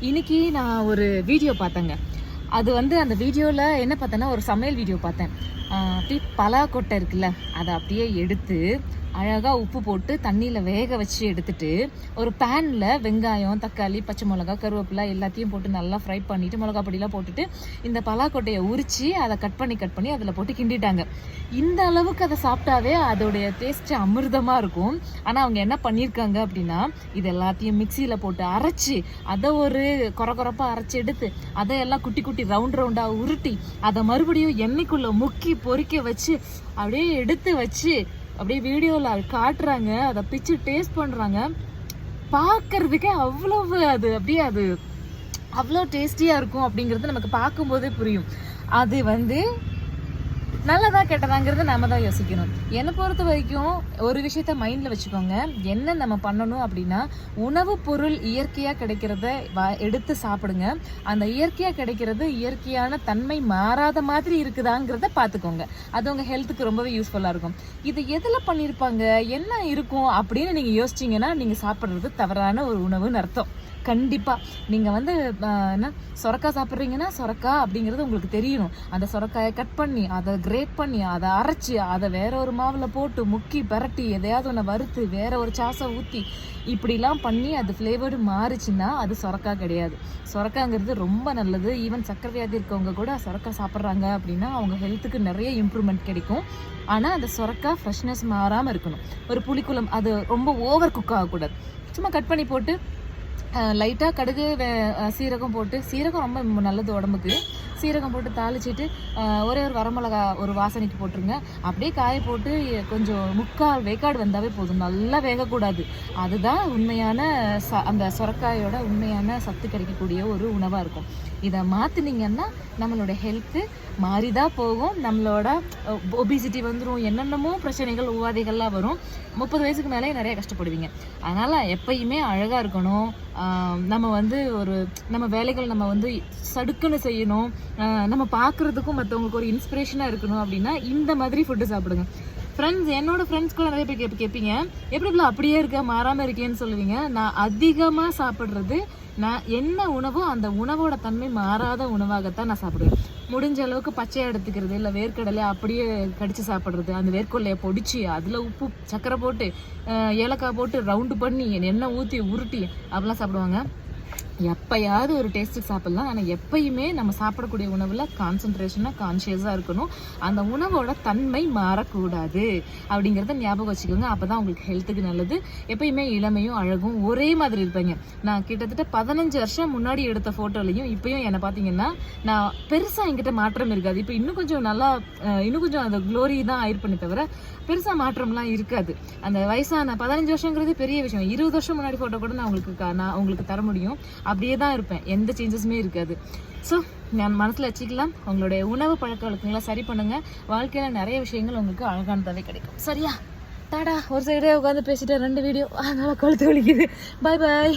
இன்னைக்கு நான் ஒரு வீடியோ பார்த்தேங்க. அது வந்து அந்த வீடியோவில் என்ன பார்த்தேன்னா ஒரு சமையல் வீடியோ பார்த்தேன். அப்படி அப்படியே பலா கொட்டை இருக்குல்ல அதை அப்படியே எடுத்து அழகாக உப்பு போட்டு தண்ணியில் வேக வச்சு எடுத்துட்டு ஒரு பேனில் வெங்காயம் தக்காளி பச்சை மிளகா கருவேப்பிலை எல்லாத்தையும் போட்டு நல்லா ஃப்ரை பண்ணிவிட்டு மிளகா பொடியெலாம் போட்டுட்டு இந்த பலாக்கொட்டையை உரித்து அதை கட் பண்ணி கட் பண்ணி அதில் போட்டு கிண்டிட்டாங்க. இந்த அளவுக்கு அதை சாப்பிட்டாவே அதோடைய டேஸ்ட்டு அமிர்தமாக இருக்கும். ஆனால் அவங்க என்ன பண்ணியிருக்காங்க அப்படின்னா இது எல்லாத்தையும் மிக்சியில் போட்டு அரைச்சி அதை ஒரு கொர கொரப்பாக அரைச்சி எடுத்து அதை எல்லாம் குட்டி குட்டி ரவுண்ட் ரவுண்டாக உருட்டி அதை மறுபடியும் எண்ணெய்க்குள்ளே முக்கி பொறிக்க வச்சு அப்படியே எடுத்து வச்சு அப்படியே வீடியோவில் காட்டுறாங்க அதை பிச்சு டேஸ்ட் பண்ணுறாங்க பார்க்கறதுக்கே அவ்வளவு அது அப்படியே அது அவ்வளோ டேஸ்டியாக இருக்கும் அப்படிங்கிறது நமக்கு பார்க்கும்போதே புரியும். அது வந்து நல்லதா கெட்டதாங்கிறத நாம தான் யோசிக்கணும். என்னை பொறுத்த வரைக்கும் ஒரு விஷயத்த மைண்டில் வச்சுக்கோங்க. என்ன நம்ம பண்ணணும் அப்படின்னா உணவு பொருள் இயற்கையாக கிடைக்கிறத வ- எடுத்து சாப்பிடுங்க. அந்த இயற்கையாக கிடைக்கிறது இயற்கையான தன்மை மாறாத மாதிரி இருக்குதாங்கிறத பார்த்துக்கோங்க அது உங்கள் ஹெல்த்துக்கு ரொம்பவே யூஸ்ஃபுல்லாக இருக்கும். இது எதில் பண்ணியிருப்பாங்க என்ன இருக்கும்? அப்படின்னு நீங்கள் யோசிச்சிங்கன்னா நீங்கள் சாப்பிட்றது தவறான ஒரு உணவுன்னு அர்த்தம். கண்டிப்பாக நீங்கள் வந்து என்ன சொரக்காய் சாப்பிட்றீங்கன்னா சொரக்காய் அப்படிங்கிறது உங்களுக்கு தெரியணும். அந்த சொரக்காயை கட் பண்ணி அதை கிரேட் பண்ணி அதை அரைச்சி அதை வேற ஒரு மாவில் போட்டு முக்கி பரட்டி எதையாவது ஒன்று வறுத்து வேற ஒரு சாஸை ஊற்றி இப்படிலாம் பண்ணி அது ஃப்ளேவர்டு மாறுச்சுன்னா அது சொரக்காய் கிடையாது. சொரக்காங்கிறது ரொம்ப நல்லது. ஈவன் சக்கரை வியாதி இருக்கவங்க கூட சொரக்காய் சாப்பிட்றாங்க அப்படின்னா அவங்க ஹெல்த்துக்கு நிறைய இம்ப்ரூவ்மெண்ட் கிடைக்கும். ஆனால் அந்த சொரக்காய் ஃப்ரெஷ்னஸ் மாறாமல் இருக்கணும். ஒரு புளிக்குளம் அது ரொம்ப ஓவர் குக் ஆகக்கூடாது. சும்மா கட் பண்ணி போட்டு லைட்டாக கடுகு வே- சீரகம் போட்டு சீரகம் ரொம்ப நல்லது உடம்புக்கு. சீரகம் போட்டு தாளிச்சிட்டு ஒரே ஒரு வரமிளகா ஒரு வாசனைக்கு போட்டுருங்க. அப்படியே காய போட்டு கொஞ்சம் முக்கால் வேக்காடு வந்தாவே போதும். நல்லா வேகக்கூடாது. அதுதான் உண்மையான ச அந்த சொரக்காயோட உண்மையான சத்து கிடைக்கக்கூடிய ஒரு உணவாக இருக்கும். இதை மாற்றினீங்கன்னா நம்மளோட ஹெல்த்து மாறிதான் போகும். நம்மளோட ஒபிசிட்டி வந்துடும் என்னென்னமோ பிரச்சனைகள் உபாதைகள்லாம் வரும். முப்பது வயசுக்கு மேலே நிறைய கஷ்டப்படுவீங்க. அதனால் எப்பயுமே அழகாக இருக்கணும். நம்ம வந்து ஒரு நம்ம வேலைகள் நம்ம வந்து சடுக்குன்னு செய்யணும். நம்ம பார்க்குறதுக்கும் மற்றவங்களுக்கு ஒரு இன்ஸ்பிரேஷனாக இருக்கணும் அப்படின்னா இந்த மாதிரி ஃபுட்டு சாப்பிடுங்க. ஃப்ரெண்ட்ஸ் என்னோட ஃப்ரெண்ட்ஸ் கூட நிறைய பேர் கேட்ப கேட்பீங்க எப்படி இப்படி அப்படியே இருக்க மாறாமல் இருக்கேன்னு சொல்லுவீங்க. நான் அதிகமாக சாப்பிட்றது நான் என்ன உணவோ அந்த உணவோட தன்மை மாறாத உணவாகத்தான் நான் சாப்பிடுவேன். முடிஞ்ச அளவுக்கு பச்சையாக எடுத்துக்கிறது இல்லை வேர்க்கடலை அப்படியே கடித்து சாப்பிட்றது அந்த வேர்க்கடலையை பொடிச்சு அதில் உப்பு சக்கரை போட்டு ஏலக்காய் போட்டு ரவுண்டு பண்ணி எண்ணெய் ஊற்றி உருட்டி அப்படிலாம் சாப்பிடுவாங்க. எப்பயாவது ஒரு டேஸ்ட்டு சாப்பிட்லாம். ஆனால் எப்பயுமே நம்ம சாப்பிடக்கூடிய உணவில் கான்சன்ட்ரேஷனாக கான்ஷியஸாக இருக்கணும். அந்த உணவோட தன்மை மாறக்கூடாது. அப்படிங்கிறத ஞாபகம் வச்சுக்கோங்க. அப்போ தான் உங்களுக்கு ஹெல்த்துக்கு நல்லது. எப்பயுமே இளமையும் அழகும் ஒரே மாதிரி இருப்பீங்க. நான் கிட்டத்தட்ட பதினஞ்சு வருஷம் முன்னாடி எடுத்த ஃபோட்டோலையும் இப்பயும் என்னை பார்த்தீங்கன்னா நான் பெருசாக என்கிட்ட மாற்றம் இருக்காது. இப்போ இன்னும் கொஞ்சம் நல்லா இன்னும் கொஞ்சம் அந்த க்ளோரி தான் ஆயிருப்பேனே தவிர பெருசாக மாற்றம்லாம் இருக்காது. அந்த வயசான பதினஞ்சு வருஷங்கிறது பெரிய விஷயம். இருபது வருஷம் முன்னாடி ஃபோட்டோ கூட நான் உங்களுக்கு நான் உங்களுக்கு தர முடியும். அப்படியே தான் இருப்பேன். எந்த சேஞ்சஸுமே இருக்காது. ஸோ நான் மனசில் வச்சுக்கலாம். உங்களுடைய உணவு பழக்க வழக்கங்களை சரி பண்ணுங்க. வாழ்க்கையில் நிறைய விஷயங்கள் உங்களுக்கு அழகானதாகவே கிடைக்கும். சரியா? டாடா ஒரு சைடே உட்காந்து பேசிட்டேன். ரெண்டு வீடியோ அதனால கழுத்து வலிக்குது. பாய் பாய்